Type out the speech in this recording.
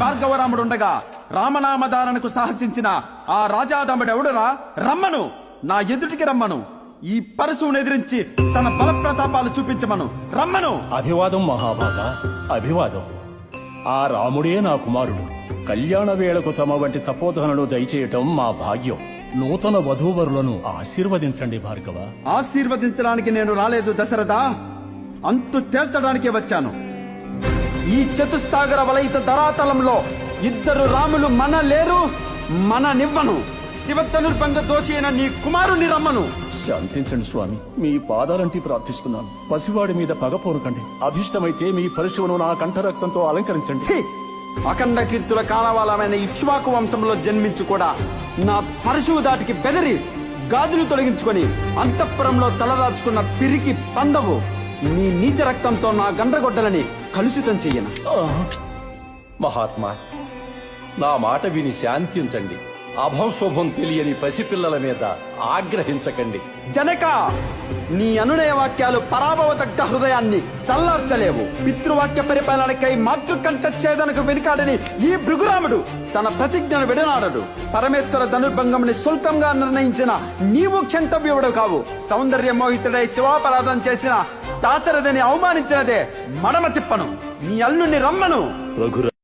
భార్గవరాముడు ఉండగా రామనామధారణకు సాహసించిన ఆ రాజాదముడెవడురా? రమ్మను. నా ఎదుటికి రమ్మను. ఈ పరశువును ఎదిరించి తన బల ప్రతాపాలు చూపించమను. రమ్మను. అభివాదం మహాభాగ. అభివాదం. ఆ రాముడే నా కుమారుడు. కళ్యాణ వేళకు తమ వంటి తపోధనలు దయచేయటం మా భాగ్యం. నూతన వధూవరులను ఆశీర్వదించండి భార్గవ. ఆశీర్వదించడానికి నేను రాలేదు దశరథ. అంతు తేల్చడానికి వచ్చాను. ఈ చతుస్సాగర వలయిత ధరాతలంలో ఇద్దరు రాములు మన లేరు మన నివ్వను. శివధనుర్భంగ దోషి అయిన నీ కుమారుని రమ్మను. శాంతించండి స్వామి. మీ పాదాలంటి ప్రార్థిస్తున్నాను. పసివాడి మీద పగ పోరుకండి అభిష్టమైతే మీ పరశువును నా కంఠరక్తంతో అలంకరించండి! అఖండ కీర్తుల కాలవాలమైన ఇక్ష్వాకు వంశంలో జన్మించి కూడా నా పరశువు దాటికి బెదిరి గాజులు తొలగించుకొని అంతఃపురంలో తలదాచుకున్న పిరికి పండవు నీ నీచ రక్తంతో నా గండ్రగొడ్డలని కలుషితం చెయ్యను. మహాత్మా నా మాట విని శాంతించండి. అభం శుభం తెలియని పసిపిల్లల మీద ఆగ్రహించకండి. జనక! నీ అనునయ వాక్యాలు పరాభవదగ్ధ హృదయాన్ని చల్లార్చలేవు. పితృవాక్య పరిపాలనకై మాతృకంఠ ఛేదనకు వెనుకాడని ఈ భృగురాముడు తన ప్రతిజ్ఞను విడనాడడు. పరమేశ్వర ధనుర్భంగంని శుల్కంగా నిర్ణయించిన నీవు క్షంతవ్యుడు కావు. సౌందర్య మోహితుడై శివాపరాధం చేసిన దాశరథిని అవమానించినదే మడమ తిప్పను. నీ అల్లుని రమ్మను.